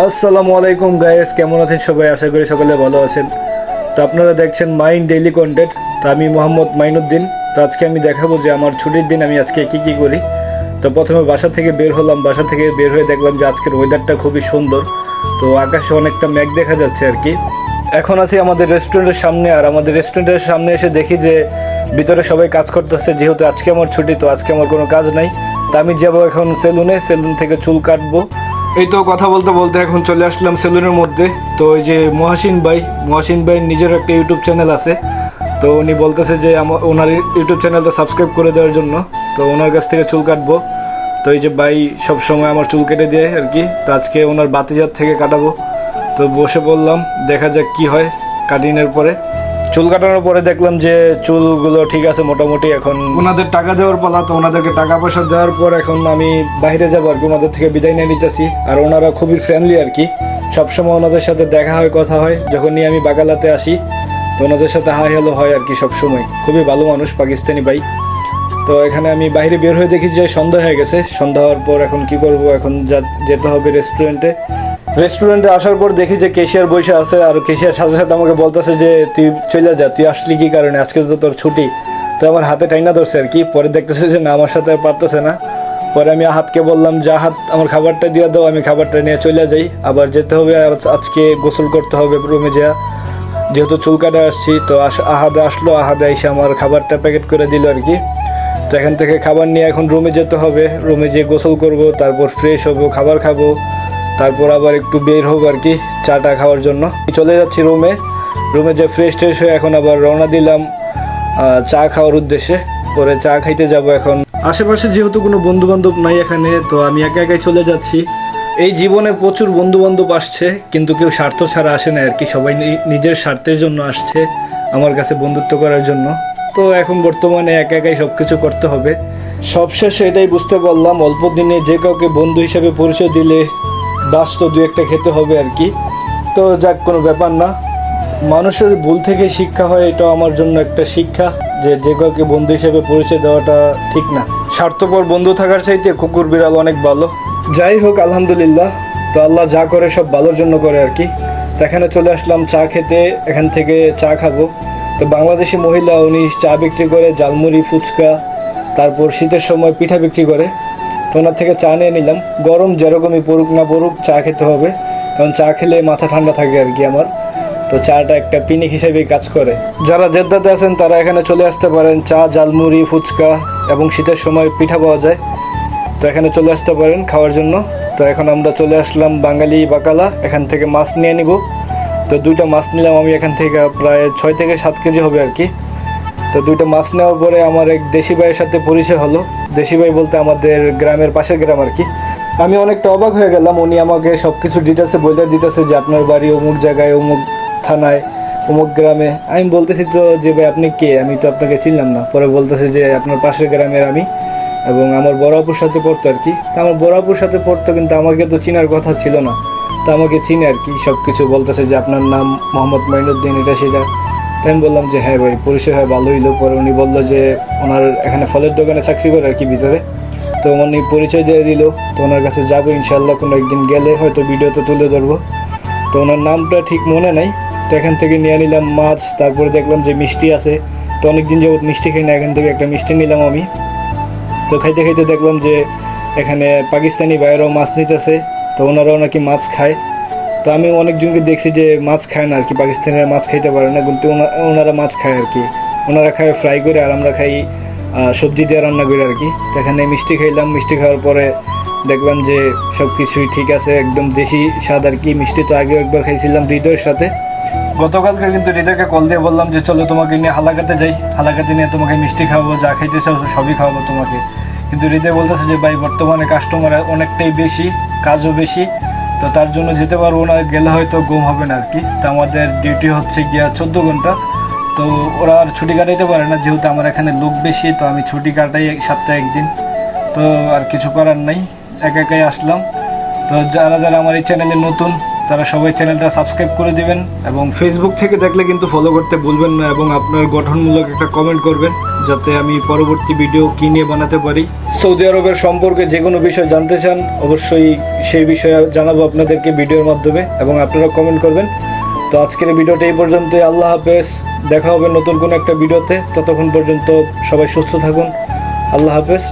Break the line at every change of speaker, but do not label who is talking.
আসসালামু আলাইকুম গাইস কেমন আছেন সবাই? আশা করি সকলে ভালো আছেন। তো আপনারা দেখছেন মাইন্ড ডেইলি কন্টেন্ট তো আমি মোহাম্মদ মাইনুদ্দিন। তো আজকে আমি দেখাবো যে আমার ছুটির দিন আমি আজকে কি কি করি। তো প্রথমে বাসা থেকে বের হলাম। বাসা থেকে বের হয়ে দেখলাম যে আজকের ওয়েদারটা খুবই সুন্দর। তো আকাশে অনেকটা মেঘ দেখা যাচ্ছে আর কি। এখন আছি আমাদের রেস্টুরেন্টের সামনে। আর আমাদের রেস্টুরেন্টের সামনে এসে দেখি যে ভিতরে সবাই কাজ করতেছে। যেহেতু আজকে আমার ছুটি, তো আজকে আমার কোনো কাজ নাই। তা আমি যাব এখন সেলুনে। সেলুন থেকে চুল কাটবো। এই তো কথা বলতে বলতে এখন চলে আসলাম সেলুনের মধ্যে। তো ওই যে মহাসিন ভাই মহাসিন ভাই নিজের একটা ইউটিউব চ্যানেল আছে। তো উনি বলতেছে যে আমার ওনার ইউটিউব চ্যানেলটা সাবস্ক্রাইব করে দেওয়ার জন্য। তো ওনার কাছ থেকে চুল কাটবো। তো এই যে ভাই সব সময় আমার চুল কেটে দেয় আর কি। তো আজকে ওনার বাতিজাত থেকে কাটাবো। তো বসে বললাম দেখা যাক কি হয় কাটিনের পরে। চুল কাটানোর পরে দেখলাম যে চুলগুলো ঠিক আছে মোটামুটি এখন ওনাদের টাকা দেওয়ার পালা, তো ওনাদেরকে টাকা পয়সা দেওয়ার পর এখন আমি বাইরে যাব আর কি, ওনাদের থেকে বিদায় নিয়ে নিতেছি। আর ওনারা খুবই ফ্রেন্ডলি আর কি। সবসময় ওনাদের সাথে দেখা হয়, কথা হয়। যখনই আমি বাগালাতে আসি, তো ওনাদের সাথে হাই হ্যালো হয় আর কি সবসময়। খুবই ভালো মানুষ, পাকিস্তানি ভাই। তো এখানে আমি বাইরে বের হয়ে দেখি যে সন্ধ্যা হয়ে গেছে। সন্ধ্যা হওয়ার পর এখন কি করব? এখন যা- যেতে হবে রেস্টুরেন্টে রেস্টুরেন্টে আসার পর দেখি যে কেশিয়ার বসে আছে আর কেশিয়ার সাথে সাথে আমাকে বলতেছে যে, তুই চলে যা, তুই আসলি কি কারণে? আজকে তো তোর ছুটি। তো আমার হাতে টাইনা ধরছে আর কি। পরে দেখতেছে যে, না, আমার সাথে পারতেছে না। পরে আমি হাতকে বললাম, যা হাত, আমার খাবারটা দিয়ে দাও, আমি খাবারটা নিয়ে চলে যাই। আবার যেতে হবে আজকে গোসল করতে হবে রুমে যা যেহেতু চুল কাটা আসছি, তো আহাদা আসলো, আহাদে এসে আমার খাবারটা প্যাকেট করে দিল আর কি। তো এখান থেকে খাবার নিয়ে এখন রুমে যেতে হবে। রুমে যেয়ে গোসল করব, তারপর ফ্রেশ হব, খাবার খাব। তারপর আবার একটু বের হোক আর কি, চাটা খাওয়ার জন্য। চলে যাচ্ছি রুমে। রুমে যে ফ্রেশ ট্রেশ হয়ে এখন আবার রওনা দিলাম চা খাওয়ার উদ্দেশ্যে। পরে চা খাইতে যাব এখন। আশেপাশে যেহেতু কোনো বন্ধু বান্ধব নাই এখানে, তো আমি একা একাই চলে যাচ্ছি। এই জীবনে প্রচুর বন্ধু বান্ধব আসছে, কিন্তু কেউ স্বার্থ ছাড়া আসে না আর কি। সবাই নিজের স্বার্থের জন্য আসছে আমার কাছে বন্ধুত্ব করার জন্য। তো এখন বর্তমানে একা একাই সব কিছু করতে হবে। সবশেষে এটাই বুঝতে পারলাম, অল্প দিনে যে কাউকে বন্ধু হিসেবে পরিচয় দিলে বাস তো দু একটা খেতে হবে আর কি। তো যাক, কোনো ব্যাপার না। মানুষের ভুল থেকে শিক্ষা হয় এটা আমার জন্য একটা শিক্ষা যে যে কাউকে বন্ধু হিসেবে পরিচয় দেওয়াটা ঠিক না। স্বার্থপর বন্ধু থাকার চাইতে কুকুর বিড়াল অনেক ভালো। যাই হোক, আলহামদুলিল্লাহ। তো আল্লাহ যা করে সব ভালোর জন্য করে আর কি। এখানে চলে আসলাম চা খেতে, এখান থেকে চা খাব। তো বাংলাদেশি মহিলা, উনি চা বিক্রি করে জালমুড়ি ফুচকা, তারপর শীতের সময় পিঠা বিক্রি করে। তো ওনার থেকে চা নিয়ে নিলাম। গরম যেরকমই পড়ুক না পড়ুক, চা খেতে হবে। কারণ চা খেলে মাথা ঠান্ডা থাকে আর কি আমার। তো চাটা একটা পিনিক হিসেবেই কাজ করে। যারা জেদ্দাতে আছেন, তারা এখানে চলে আসতে পারেন। চা জালমুড়ি ফুচকা এবং শীতের সময় পিঠা পাওয়া যায়। তো এখানে চলে আসতে পারেন খাওয়ার জন্য। তো এখন আমরা চলে আসলাম বাঙালি বাকালা। এখান থেকে মাছ নিয়ে নিব। তো দুইটা মাছ নিলাম। আমি এখান থেকে প্রায় ছয় থেকে সাত কেজি হবে আর কি। তো দুইটা মাছ নেওয়ার পরে আমার এক দেশি ভাইয়ের সাথে পরিচয় হলো। দেশি ভাই বলতে আমাদের গ্রামের পাশের গ্রাম আর কি। আমি অনেকটা অবাক হয়ে গেলাম, উনি আমাকে সব কিছু ডিটেলসে বলে দিতেছে যে আপনার বাড়ি অমুক জায়গায়, অমুক থানায়, অমুক গ্রামে। আমি বলতেছি তো যে ভাই, আপনি কে? আমি তো আপনাকে চিনলাম না। পরে বলতেছে যে আপনার পাশের গ্রামের আমি এবং আমার বড়াপুর সাথে পড়তো আর কি। তা আমার বড়াপুর সাথে পড়তো কিন্তু আমাকে তো চিনার কথা ছিল না। তো আমাকে চিনে আর কি সব কিছু বলতেছে যে আপনার নাম মোহাম্মদ মাইনুদ্দিন এটা সেটা। আমি বললাম যে হ্যাঁ ভাই, পরিচয় হয়, ভালো হইল। পরে উনি বলল যে, ওনার এখানে ফলের দোকানে চাকরি করে আর কি ভিতরে। তো উনি পরিচয় দিয়ে দিল, তো ওনার কাছে যাব ইনশাল্লাহ কোনো একদিন গেলে হয়তো ভিডিওতে তুলে ধরবো। তো ওনার নামটা ঠিক মনে নাই। তো এখান থেকে নিয়ে নিলাম মাছ, তারপরে দেখলাম যে মিষ্টি আছে। তো অনেকদিন যাবত মিষ্টি খাই না এখান থেকে একটা মিষ্টি নিলাম আমি। তো খাইতে খাইতে দেখলাম যে, এখানে পাকিস্তানি ভাইয়েরাও মাছ নিতেছে। তো ওনারাও নাকি মাছ খায়। তো আমি অনেকজনকে দেখছি যে মাছ খায় না আর কি, পাকিস্তানিরা মাছ খাইতে পারে না, কিন্তু ওনা- ওনারা মাছ খায় আর কি। ওনারা খায় ফ্রাই করে আর আমরা খাই সবজি দিয়ে রান্না করে আর কি। এখানে মিষ্টি খাইলাম, মিষ্টি খাওয়ার পরে দেখলাম যে সব কিছুই ঠিক আছে, একদম দেশি স্বাদ আর কি। মিষ্টি তো আগেও একবার খাইছিলাম হৃদয়ের সাথে। গতকালকে কিন্তু হৃদয়কে কল দিয়ে বললাম যে, চলো তোমাকে নিয়ে হালাকাতে যাই। হালাকাতে নিয়ে তোমাকে মিষ্টি খাওয়াবো, যা খাইতে চাও সবই খাওয়াবো তোমাকে। কিন্তু হৃদয় বলতেছে যে, ভাই, বর্তমানে কাস্টমার অনেকটাই বেশি, কাজও বেশি তো তার জন্য যেতে পারব না, গেলে হয়তো ঘুম হবে না আর কি তো আমাদের ডিউটি হচ্ছে গিয়া চোদ্দ ঘণ্টা। তো ওরা আর ছুটি কাটাইতে পারে না, যেহেতু আমার এখানে লোক বেশি, তো আমি ছুটি কাটাই সপ্তাহে একদিন। তো আর কিছু করার নাই, একা একাই আসলাম। তো যারা যারা আমার এই চ্যানেলে নতুন তারা সবাই চ্যানেলটা সাবস্ক্রাইব করে দিবেন এবং ফেসবুক থেকে দেখলে কিন্তু ফলো করতে ভুলবেন না এবং আপনার গঠনমূলক একটা কমেন্ট করবেন যাতে আমি পরবর্তী ভিডিও কী নিয়ে বানাতে পারি। সৌদি আরবের সম্পর্কে যে কোনো বিষয় জানতে চান, অবশ্যই সেই বিষয়ে জানাব আপনাদেরকে ভিডিওর মাধ্যমে এবং আপনারা কমেন্ট করবেন। তো আজকের ভিডিওটা এই পর্যন্তই। আল্লাহ হাফেজ। দেখা হবে নতুন কোনো একটা ভিডিওতে ততক্ষণ পর্যন্ত সবাই সুস্থ থাকুন। আল্লাহ হাফেজ।